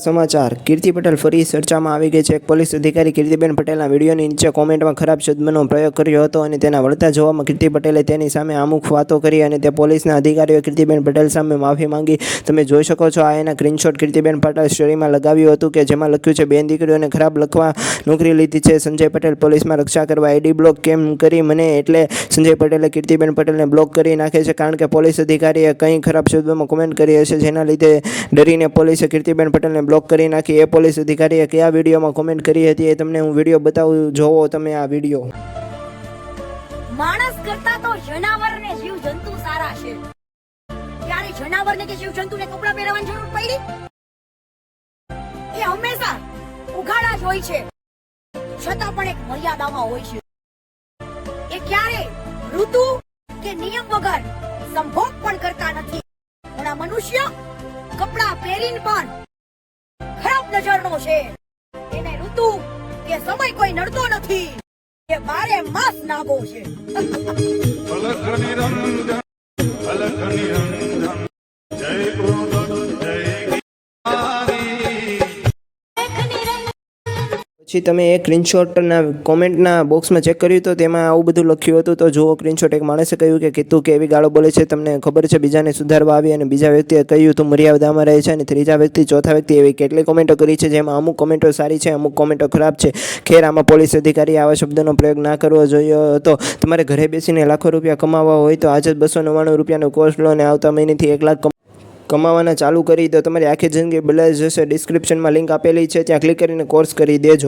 સમાચાર. કીર્તિ પટેલ ફરી ચર્ચામાં આવી ગઈ છે. એક પોલીસ અધિકારી કીર્તિબેન પટેલના વિડીયોની નીચે કોમેન્ટમાં ખરાબ શબ્દનો પ્રયોગ કર્યો હતો અને તેના વળતા જોવામાં કીર્તિ પટેલે તેની સામે અમુક વાતો કરી અને તે પોલીસના અધિકારીઓએ કીર્તિબેન પટેલ સામે માફી માંગી. તમે જોઈ શકો છો, આ એના સ્ક્રીનશોટ કીર્તિબેન પટેલ સ્ટોરીમાં લગાવ્યું હતું કે જેમાં લખ્યું છે, બેન દીકરીઓને ખરાબ લખવા નોકરી લીધી છે. સંજય પટેલ પોલીસમાં રક્ષા કરવા આઈડી બ્લોક કેમ કરી મને એટલે સંજય પટેલે કીર્તિબેન પટેલને બ્લોક કરી નાખે છે. કારણ કે પોલીસ અધિકારીએ કંઈ ખરાબ શબ્દોમાં કોમેન્ટ કરી હશે જેના લીધે ડરીને પોલીસે કીર્તિબેન પટેલને બ્લોક કરી નાખી. એ પોલીસ અધિકારીએ કયા વિડીયોમાં કોમેન્ટ કરી હતી એ તમને હું વીડિયો બતાવું જોવો તમે આ વીડિયો. માણસ કરતા તો જનાવર ને જીવ જંતુ સારા છે. ત્યારે જનાવર ને કે જીવ જંતુ ને કપડા પહેરવાની જરૂર પડી? એ હંમેશા ઉઘાડા જ હોય છે. છતાં પણ એક મર્યાદામાં હોય છે. એ ક્યારે ઋતુ કે નિયમ વગર સંભોગ પણ કરતા નથી. પણ મનુષ્ય કપડા પહેરીને પણ નજરનો છે. એને ઋતુ કે સમય કોઈ નડતો નથી. કે બારે માસ નાગો છે. પછી તમે એ સ્ક્રીનશોટના કોમેન્ટના બોક્સમાં ચેક કર્યું તો તેમાં આવું બધું લખ્યું હતું. તો જુઓ સ્ક્રીનશોટ એક માણસે કહ્યું કે કીધું કે એવી ગાળો બોલે છે? તમને ખબર છે, બીજાને સુધારવા આવી અને બીજા વ્યક્તિએ કહ્યું, તું મર્યાદામાં રહે છે અને ત્રીજા વ્યક્તિ, ચોથા વ્યક્તિ એવી કેટલી કોમેન્ટો કરી છે, જેમાં અમુક કોમેન્ટો સારી છે, અમુક કોમેન્ટો ખરાબ છે. ખેર આમાં પોલીસ અધિકારી આવા શબ્દનો પ્રયોગ ના કરવો જોઈએ હતો તમારે ઘરે બેસીને લાખો રૂપિયા કમાવા હોય તો આજે જ બસો નવ્વાણું રૂપિયાનો કોર્સ લો અને આવતા મહિનેથી એક લાખ કમાવાના ચાલુ કરી દો. તમારી આખી જિંદગી બદલાઈ જશે. ડિસ્ક્રિપ્શનમાં લિંક આપેલી છે. ત્યાં ક્લિક કરીને કોર્સ કરી દેજો.